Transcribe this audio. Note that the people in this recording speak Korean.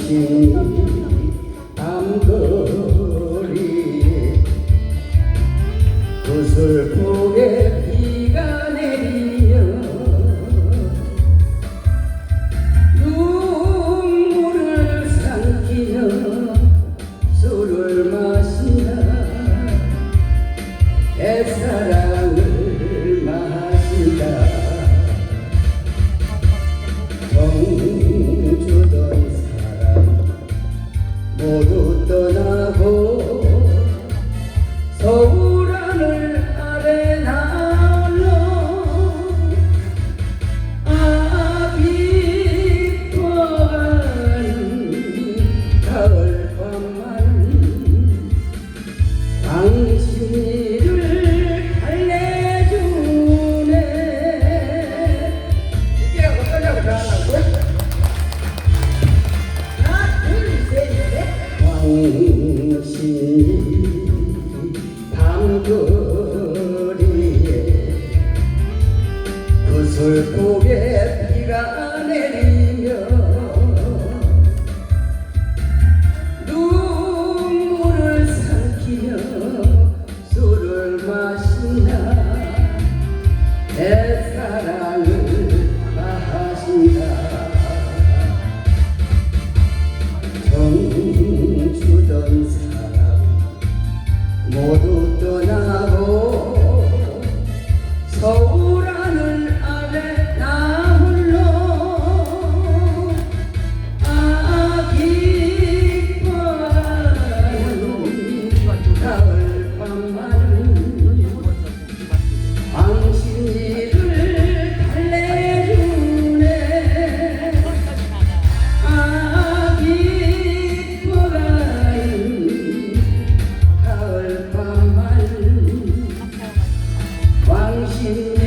없이 밤거리 구슬 떠나고 서울 하늘 아래 날로 아비토한 가을 밤만 당신이 밤거리에 구슬 고개 비가 나고 서울 you.